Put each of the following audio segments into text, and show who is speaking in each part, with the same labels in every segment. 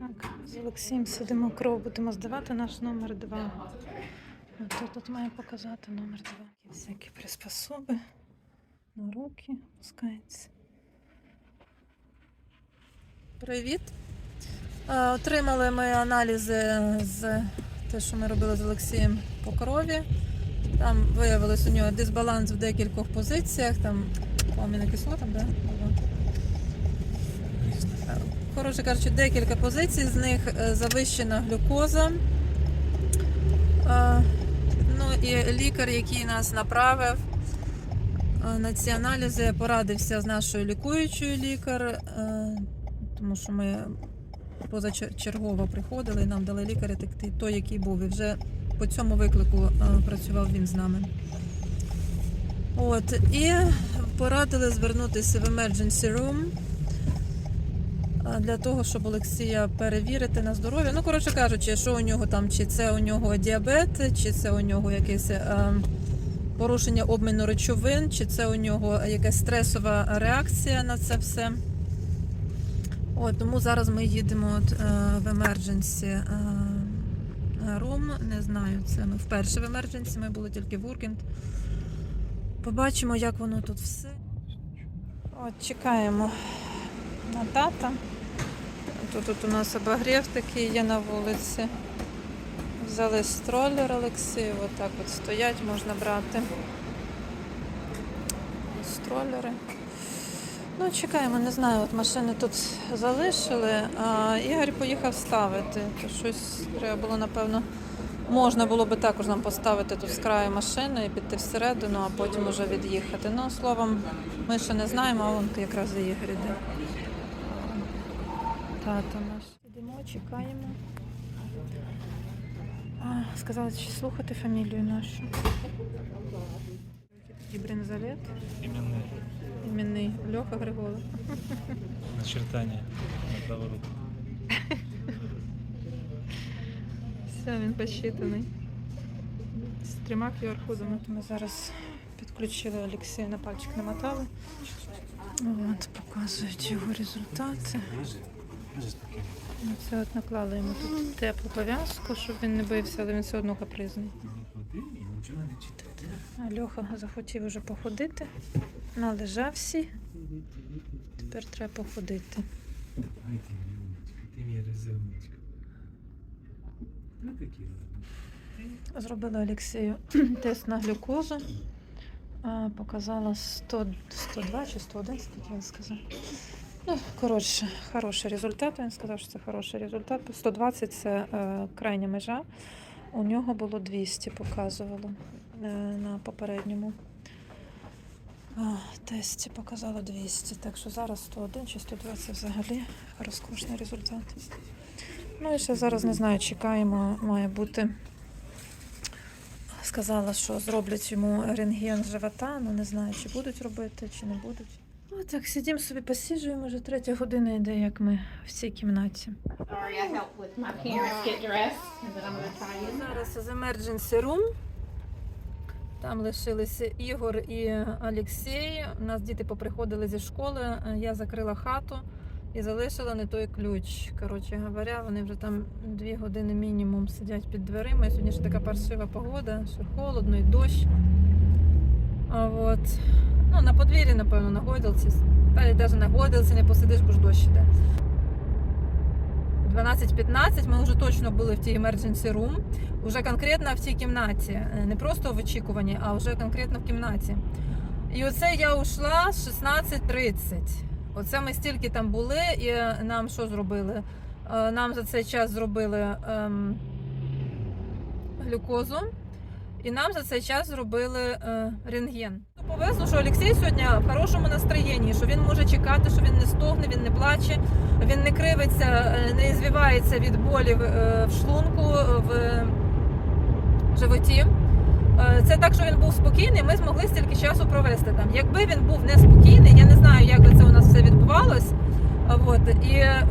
Speaker 1: Так, з Олексієм сидимо кров, будемо здавати наш номер 2. Тут, тут має показати номер 2. Всякі приспособи на руки пускається. Привіт. Е, Отримали ми аналізи з те, що ми робили з Олексієм по крові. Там виявилось у нього дисбаланс в декількох позиціях, там поміна кислота, да? Коротше кажучи, декілька позицій, з них е, завищена глюкоза. Е, Ну і лікар, який нас направив е, на ці аналізи, порадився з нашою лікуючою лікар, тому що ми позачергово приходили і нам дали лікаря той, який був. І вже по цьому виклику працював він з нами. От, і порадили звернутися в emergency room для того, щоб Олексія перевірити на здоров'я. Ну, коротше кажучи, що у нього там, чи це у нього діабет, чи це у нього якесь е, порушення обміну речовин, чи це у нього якась стресова реакція на це все. От, тому зараз ми їдемо от, е, в emergency е, room. Не знаю, це ми вперше в emergency, ми були тільки в Уркент. Побачимо, як воно тут все. От, чекаємо на тата. Тут, тут у нас обогрів такий є на вулиці. Взяли стролер Олексію, отак от стоять, можна брати. Стролери. Ну, чекаємо, не знаю, от машини тут залишили, а Ігор поїхав ставити. То щось треба було, напевно, можна було би також нам поставити тут з краю машини і піти всередину, а потім уже від'їхати. Ну, словом, ми ще не знаємо, а вон якраз і Ігор іде. Тато наш. Сидимо, чекаємо. А, сказали, чи слухати фамілію нашу. Такий брензолет.
Speaker 2: Именные
Speaker 1: Іменний Льоха Григола.
Speaker 2: начертания на правой.
Speaker 1: Все, він посчитаний. З трьома QR-кодами. Ми зараз підключили Олексія на пальчик намотали. От, показують його результати. Ну, Це от наклали йому тут теплу пов'язку, щоб він не бився, але він все одно капризний. А Льоха захотів уже походити, належався. Тепер треба походити. Зробила Олексію тест на глюкозу. Показала 100, 102 чи 101, скільки він сказав. Ну, коротше, хороший результат. Він сказав, що це хороший результат. 120 це е, крайня межа. У нього було 200, показувало е, на попередньому а, тесті. Показало 200. Так що зараз 101 чи 102 це взагалі розкошний результат. Ну і ще зараз не знаю, чекаємо, має бути. Сказала, що зроблять йому рентген живота, ну не знаю, чи будуть робити, чи не будуть. О, так, сидимо собі, посіджуємо, вже третя година йде, як ми в цій кімнаті. Зараз з emergency room. Там лишилися Ігор і Олексій. У нас діти поприходили зі школи. Я закрила хату і залишила не той ключ. Коротше говоря, вони вже там дві години мінімум сидять під дверима. І сьогодні ж така паршива погода, що холодно і дощ. А от. Ну, на подвір'ї, напевно, на гойдалці. Та навіть на не посидиш, бо ж дощ іде. 12.15 ми вже точно були в тій emergency room, вже конкретно в цій кімнаті. Не просто в очікуванні, а вже конкретно в кімнаті. І оце я ушла з 16.30. Оце ми стільки там були, і нам що зробили? Е, Нам за цей час зробили ем, глюкозу, і нам за цей час зробили е, рентген. Повезло, що Олексій сьогодні в хорошому настроєнні, що він може чекати, що він не стогне, він не плаче, він не кривиться, е, не звівається від болів е, в шлунку, в животі. Е, Це так, що він був спокійний, ми змогли стільки часу провести там. Якби він був неспокійний, я не знаю, як би це у нас все відбувалось. От, і, е,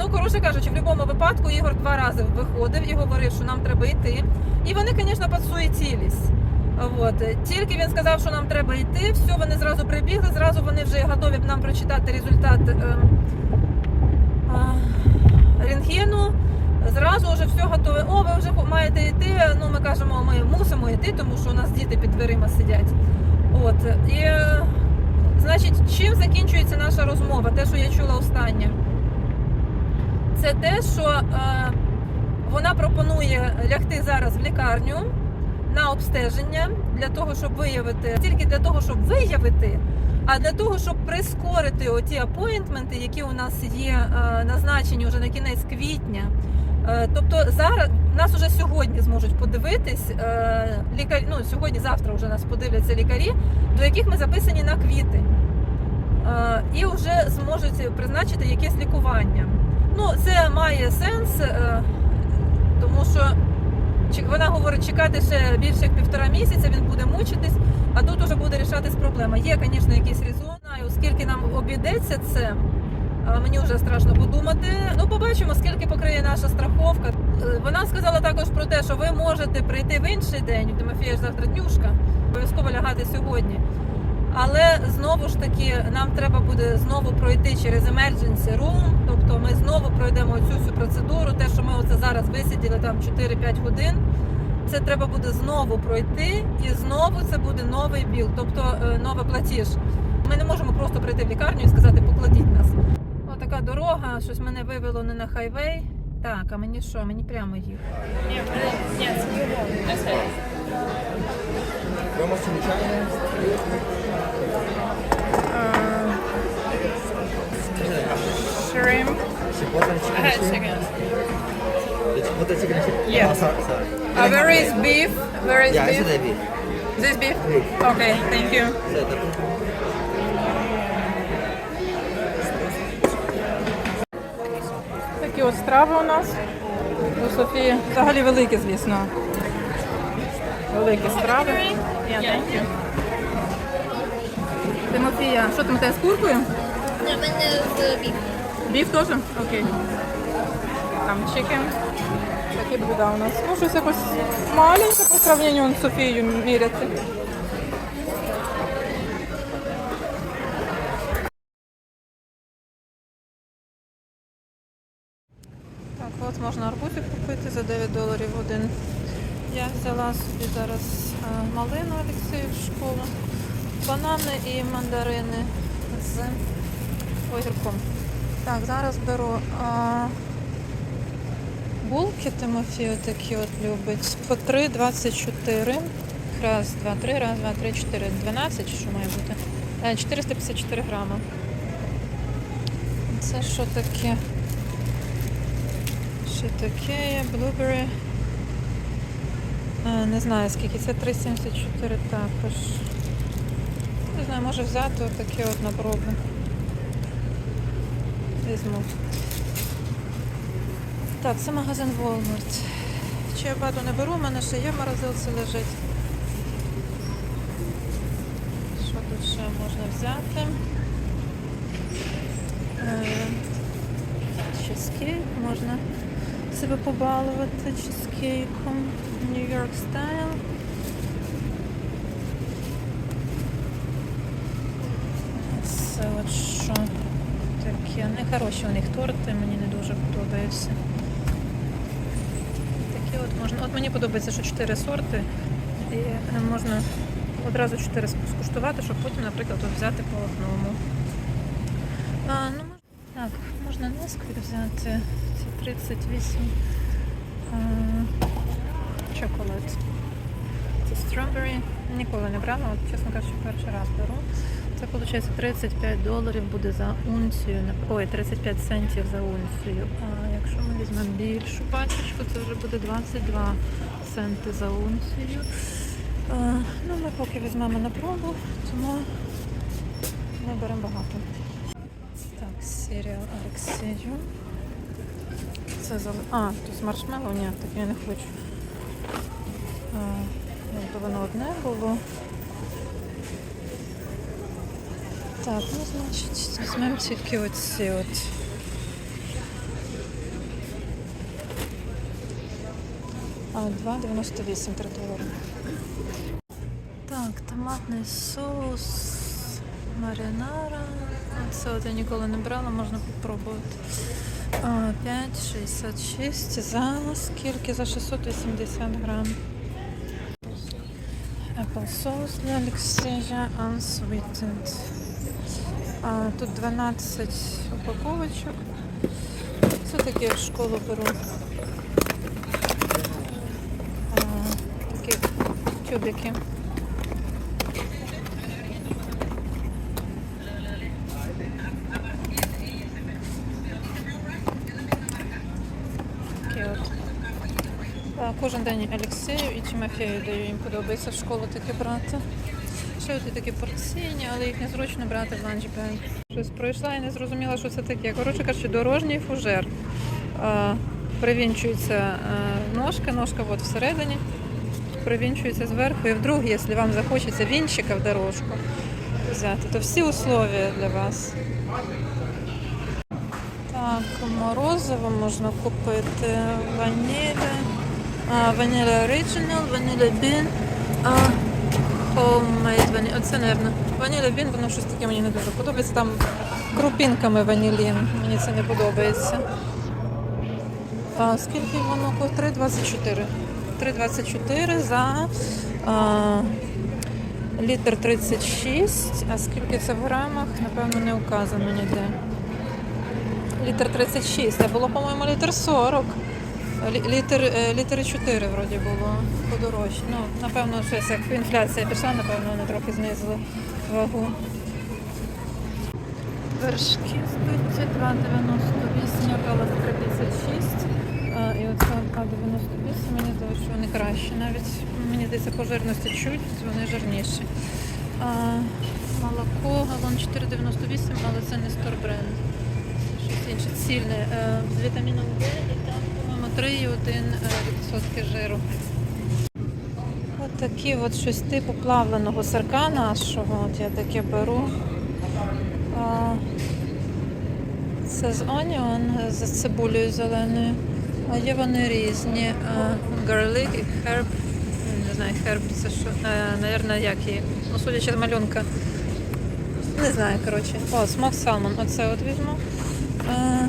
Speaker 1: ну, коротше кажучи, в будь-якому випадку Ігор два рази виходив і говорив, що нам треба йти. І вони, звісно, підсуетілись. От. Тільки він сказав, що нам треба йти, все, вони зразу прибігли, зразу вони вже готові нам прочитати результат. ем, а, годину. Зразу вже все готове. О, ви вже маєте йти. Ну, ми кажемо, ми мусимо йти, тому що у нас діти під дверима сидять. От. І, е, значить, чим закінчується наша розмова? Те, що я чула останнє. Це те, що е, вона пропонує лягти зараз в лікарню на обстеження для того, щоб виявити, тільки для того, щоб виявити, а для того, щоб прискорити оті апоінтменти, які у нас є е, назначені вже на кінець квітня. Е, Тобто зараз нас уже сьогодні зможуть подивитись е, лікарі. Ну сьогодні, завтра вже нас подивляться лікарі, до яких ми записані на квітень, Е, і вже зможуть призначити якесь лікування. Ну, це має сенс, тому що вона говорить, чекати ще більше як півтора місяця, він буде мучитись, а тут уже буде рішатись проблема. Є, звісно, якийсь резон. і оскільки нам обійдеться це. Мені вже страшно подумати. Ну, побачимо, скільки покриє наша страховка. Е, Вона сказала також про те, що ви можете прийти в інший день. Тимофія ж завтра днюшка, обов'язково лягати сьогодні. Але знову ж таки нам треба буде знову пройти через emergency room, тобто ми знову пройдемо цю всю процедуру. Те, що ми оце зараз висиділи там 4-5 годин. Це треба буде знову пройти, і знову це буде новий біл, тобто е, новий платіж. Ми не можемо просто прийти в лікарню і сказати покладіть нас. Отака дорога, щось мене вивело не на хайвей. Так, а мені що? Мені прямо їхати.
Speaker 3: Yes. That's it.
Speaker 4: Vamos a luchar.
Speaker 1: Shrimp.
Speaker 4: Chipotle chicken.
Speaker 3: I had
Speaker 4: shrimp.
Speaker 3: chicken.
Speaker 4: The chipotle chicken. shrimp.
Speaker 1: Yes.
Speaker 4: Oh, sorry, sorry.
Speaker 1: Uh, where is beef? Where is
Speaker 4: Yeah,
Speaker 1: beef?
Speaker 4: it's the beef.
Speaker 1: This beef?
Speaker 4: Beef.
Speaker 1: Okay, thank you. Такі страви у нас. У Софії взагалі великі, звісно. Великі страви. Yeah, thank you. Тимофія, що там у тебе з куркою?
Speaker 3: But the, the beef.
Speaker 1: Біф теж? Окей. Там чикен. Такі блюда у нас. Ну, щось якось маленьке по сравненню з Софією міряти. От можна арбузик купити за 9 доларів один. Я взяла собі зараз малину Олексію в школу, банани і мандарини з огірком. Так, зараз беру а, булки Тимофію такі от любить. По 3,24. Раз, два, три, раз, два, три, чотири. 12, чи що має бути? Е, 454 грами. Це що таке? Що таке? Blueberry. Не знаю скільки, це 3,74 також. Не знаю, може взяти отакі от на пробу. Візьму. Так, це магазин Walmart. Чи я багато не беру, у мене ще є в морозилці лежить. Що тут ще можна взяти? Е, Чизкейк можна себе побалувати чизкейком. New York Style. Це от що таке. Нехороші у них торти, мені не дуже подобаються. Такі от можна. От мені подобається, що 4 сорти. І е, можна одразу 4 скуштувати, щоб потім, наприклад, от взяти по одному. А, ну, так, можна несквік взяти. Це 38 а, чоколад. Це strawberry. Ніколи не брала, от, чесно кажучи, перший раз беру. Це виходить 35 доларів буде за унцію. Ой, 35 центів за унцію. А якщо ми візьмемо більшу пачечку, це вже буде 22 центи за унцію. А, ну, ми поки візьмемо на пробу, тому не беремо багато. Серіал Алексею. Це за... А, тут маршмеллоу? Ні, так я не хочу. А, ну, то воно одне було. Так, ну значить, візьмемо тільки оці от. А, 2,98 3 долари. Так, томатний соус маринара. Це от я ніколи не брала, можна попробувати. 5,66 за скільки? За 680 грам. Apple sauce для Алексея unsweetened. А, тут 12 упаковочок. Це таке в школу беру. А, такі тюбики. От. Кожен день Олексію і Тимофею даю, їм подобається в школу таке брати. Ще от такі порційні, але їх незручно брати в ланчбек. Щось пройшла і не зрозуміла, що це таке. Коротше кажучи, дорожній фужер. А, Привінчується ножка, ножка от всередині, привінчується зверху. І вдруг, якщо вам захочеться вінчика в дорожку взяти, то всі условия для вас. Так, морозиво можна купити. Ваніля. А, ваніля Original, ваніля Bean, а Homemade ваніля. Оце, напевно. Ваніля Bean, воно щось таке мені не дуже подобається. Там крупінками ванілін. Мені це не подобається. А, скільки воно коштує? 3,24. 3,24 за а, літр 36. А скільки це в грамах? Напевно, не указано ніде. Літр 36, а було, по-моєму, літр 40. Лі- Літр, е, 4 вроді було подорожче. Ну, напевно, щось як інфляція пішла, напевно, вони трохи знизили вагу. Вершки збиті 2,98, я брала 3,56. І оце 2,98, мені здається, що вони кращі. Навіть мені здається, по жирності чуть, вони жирніші. А, молоко, галон 4,98, але це не стор бренд. Щось інше цільне. Е, З вітаміном Д і там, по-моєму, 3,1% жиру. От такі от щось типу плавленого сирка нашого. От я таке беру. Це з оніон, з цибулею зеленою. А є вони різні. А, Garlic і herb. Не знаю, herb це що. Е, Наверно, як її. Ну, судячи з малюнка. Не знаю, коротше. О, smoked salmon. Оце от візьму. Е,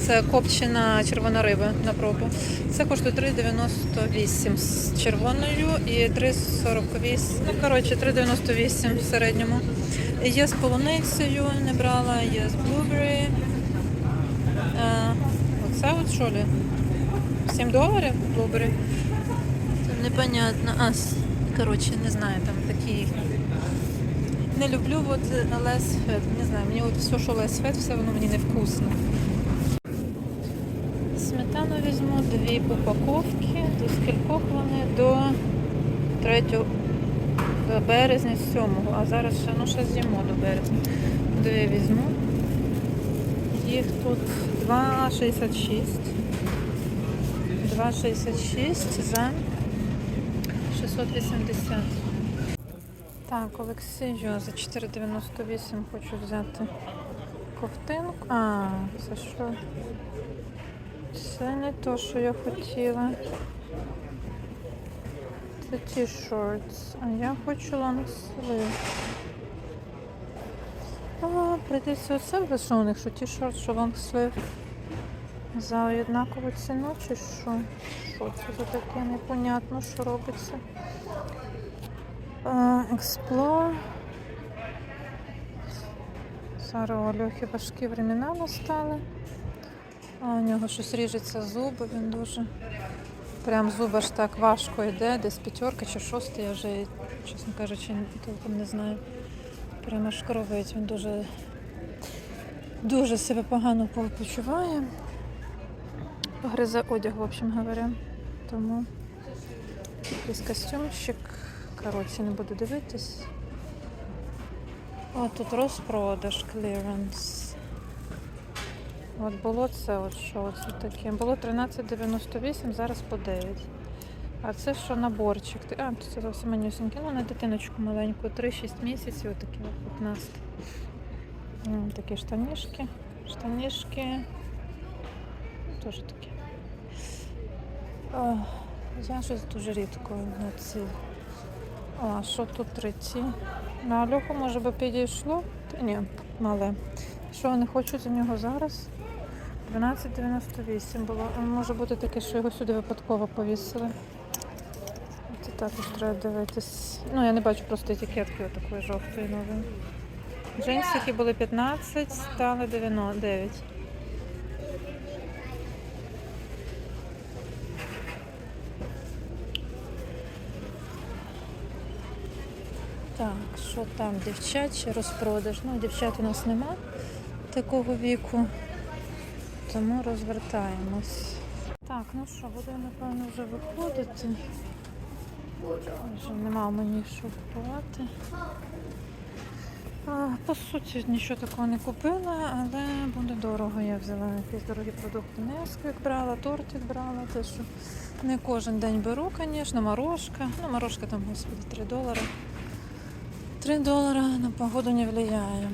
Speaker 1: Це копчена червона риба на пробу. Це коштує 3,98 з червоною і 3,48. Ну, коротше, 3,98 в середньому. Є з полуницею, не брала, є з. Е, Оце от що ли? 7 доларів. Це непонятно. А, коротше, не знаю, там не люблю от less fat. Не знаю, мені от все, що fat, все воно мені не вкусно. Сметану візьму, дві упаковки. До скількох вони? До 3 до березня 7 а зараз ще, ну, ще з'їмо до березня. Дві візьму. Їх тут 2,66. 2,66 за 680. Так, Олексію за 4,98 хочу взяти ковтинку. А, це що? Це не то, що я хотіла. Це ті-шортс. А я хочу лонгслив. А, прийдеться оце вже, що що ті-шорт, що лонгслив. За однакову ціну чи що? Що це за таке непонятно, що робиться? Explore. Зараз у Ольохи важкі времена настали. А у нього щось ріжеться зуби, він дуже. Прям зуб аж так важко йде, десь п'ятерка чи шоста, я вже, чесно кажучи, толком не знаю. Прямо аж кровить, він дуже, дуже себе погано почуває. Гризе одяг, в общем говоря. Тому якийсь костюмчик. Коротше, не буду дивитись. О, тут розпродаж, кліренс. От було це, от що це таке. Було 13,98, зараз по 9. А це що наборчик? А, це зовсім манюсенький. Ну, на дитиночку маленьку, 3-6 місяців, отакі от 15. М, Такі штанішки. Штанішки. Теж такі. О, я щось дуже рідко на ці. А що тут треті? На Альоху може би підійшло? Та ні, мале. Що вони хочуть за нього зараз? 12,98 було. Може бути таке, що його сюди випадково повісили. Це також треба дивитись. Ну, я не бачу просто етикетки отакої жовтої нової. Джинсики були 15, стали 99. Так, що там, дівчачі, розпродаж. Ну, дівчат у нас нема такого віку, тому розвертаємось. Так, ну що, буду напевно вже виходити. Вже нема мені що купувати. По суті, нічого такого не купила, але буде дорого. Я взяла якісь дорогі продукти. Несквік брала, тортик брала, те, що не кожен день беру, звісно, морожка. Ну, морожка там, господи, 3 долари. 3 долара на погоду не влияє.